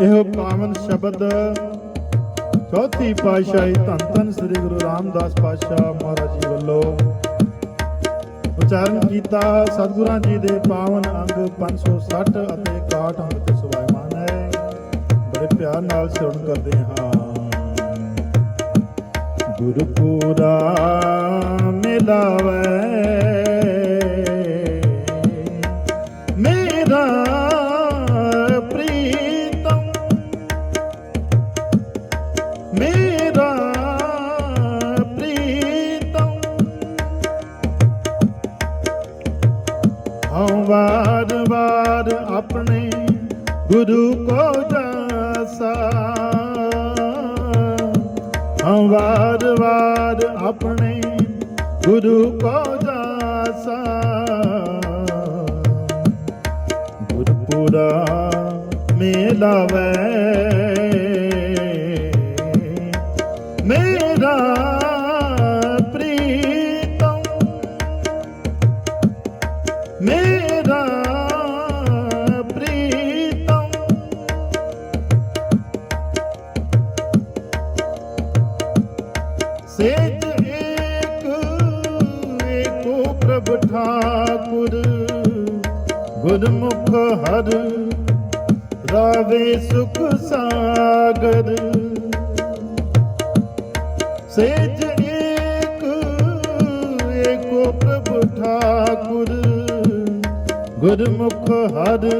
ਇਹੋ ਪਾਵਨ ਸ਼ਬਦ। ਚੌਥੀ ਪਾਤਸ਼ਾਹੀ ਧੰਨ ਧੰਨ ਸ੍ਰੀ ਗੁਰੂ ਰਾਮਦਾਸ ਪਾਤਸ਼ਾਹ ਮਹਾਰਾਜ ਜੀ ਵੱਲੋਂ ਉਚਾਰਨ ਕੀਤਾ। ਸਤਿਗੁਰਾਂ ਜੀ ਦੇ ਪਾਵਨ ਅੰਗ 560 ਅਤੇ 61 ਅੰਗ ਤੇ ਸੁਭਾਇਮਾਨ ਹੈ। ਬੜੇ ਪਿਆਰ ਨਾਲ ਸ਼ਰਣ ਕਰਦੇ ਹਾਂ। ਗੁਰਪੂਰਾ ਮਿਲਾਵੇ ਵਾਰ ਵਾਰ ਆਪਣੇ ਗੁਰੂ ਕੋ ਜਾਸਾ ਹਉ ਵਾਰ ਵਾਰ ਆਪਣੇ ਗੁਰੂ ਕੋ ਜਾਸਾ ਗੁਰਪੁਰਾ ਮੇਲਾਵੇ ਮੇਰਾ ਪ੍ਰੀਤਮ। ਮੇਰਾ ਸੇਜ ਏਕ, ਏਕੋ ਪ੍ਰਭ ਠਾਕੁਰ। ਗੁਰਮੁਖ ਹਰ ਰਾਵੇ ਸੁਖ ਸਾਗਰ। ਸੇਜ ਏਕ, ਏਕੋ ਪ੍ਰਭ ਠਾਕੁਰ। ਗੁਰਮੁਖ ਹਰ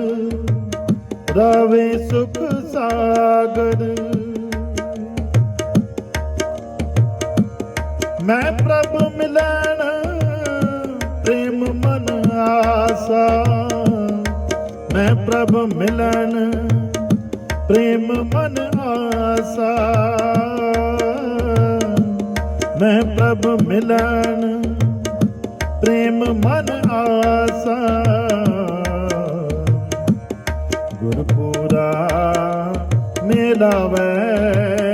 ਰਾਵੇ ਸੁਖ ਸਾਗਰ। ਮੈਂ ਪ੍ਰਭ ਮਿਲਣ, ਪ੍ਰੇਮ ਮਨ ਆਸਾ। ਮੈਂ ਪ੍ਰਭ ਮਿਲਣ, ਪ੍ਰੇਮ ਮਨ ਆਸਾ। ਮੈਂ ਪ੍ਰਭ ਮਿਲਣ, ਪ੍ਰੇਮ ਮਨ ਆਸਾ। ਗੁਰਪੂਰਾ ਮੇਲਾ ਵੈ।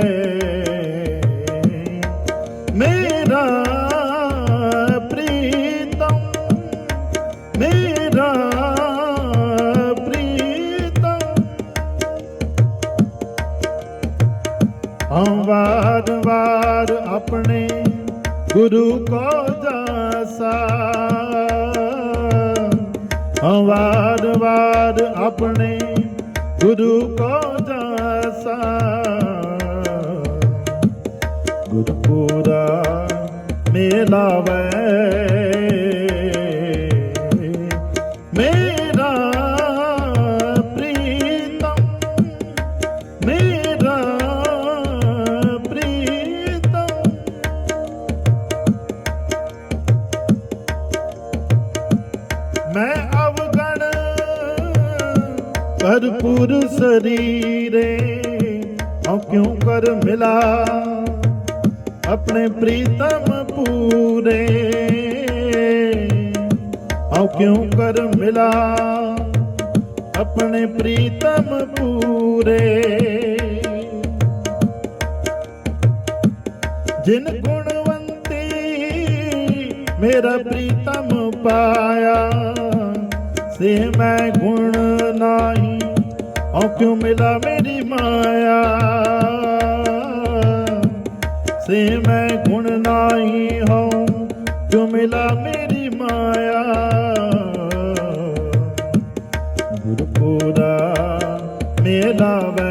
ਹਮ ਵਾਰ ਵਾਰ ਆਪਣੇ ਗੁਰੂ ਕੋ ਜਾਸਾ। ਹਮ ਵਾਰ ਵਾਰ ਆਪਣੇ ਗੁਰੂ ਕੋ ਜਾਸਾ। ਗੁਰਪੂਰਾ ਮੇਲਾ ਵੈ। ਭਰਪੂਰ ਸਰੀਰੇ ਹਉ ਕਿਉ ਕਰ ਮਿਲਾ ਆਪਣੇ ਪ੍ਰੀਤਮ ਪੂਰੇ ਹਉ ਕਿਉ ਕਰ ਮਿਲਾ ਆਪਣੇ ਪ੍ਰੀਤਮ ਪੂਰੇ ਜਿਨ ਗੁਣਵੰਤੀ ਮੇਰਾ ਪ੍ਰੀਤਮ ਪਾਇਆ ਸੇ ਮੈਂ ਗੁਣ ਕਿਉ ਮਿਲਾ ਮੇਰੀ ਮਾਇਆ? ਸੇ ਮੈਂ ਗੁਣ ਨਾਹੀ ਹਉ ਕਿਉ ਮਿਲਾ ਮੇਰੀ ਮਾਇਆ? ਗੁਰਪੂਰਾ ਮੇਲਾਵੇ ਮੇਰਾ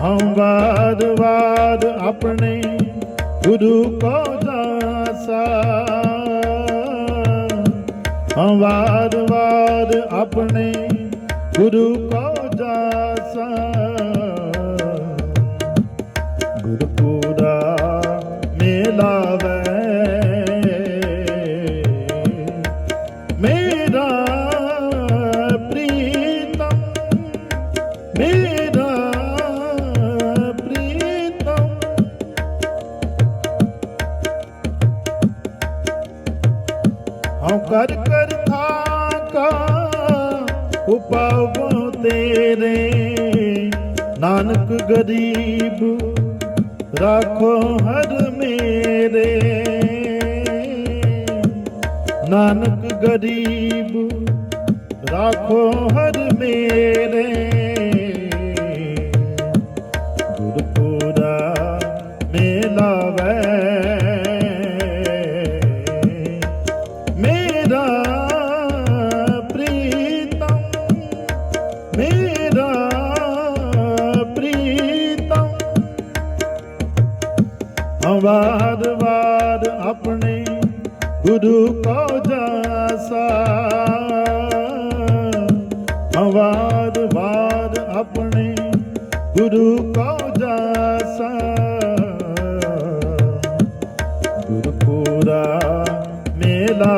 ਹਮ ਵਾਰ ਵਾਰ ਆਪਣੇ ਗੁਰੂ ਕੋ ਜਾਸਾ ਹਮ ਵਾਰ ਵਾਰ ਆਪਣੇ ਗੁਰੂ ਕੋ ਜਾਸਾ ਗੁਰਪੂਰਾ ਮੇਲਾਵੇ ਮੇਰਾ ਹਉ ਕਰ ਕਰ ਥਾਕਾ ਉਪਾਵ ਤੇਰੇ। ਨਾਨਕ ਗਰੀਬ, ਰਾਖੋ ਹਰ ਮੇਰੇ। ਨਾਨਕ ਗਰੀਬ, ਰਾਖੋ ਹਰ ਮੇਰੇ। ਵਾਦ ਵਾਦ ਆਪਣੇ ਗੁਰੂ ਕੋ ਜਾਸਾ। ਵਾਦ ਵਾਦ ਆਪਣੇ ਗੁਰੂ ਕੋ ਜਾਸਾ। ਗੁਰ ਪੂਰਾ ਮੇਲਾ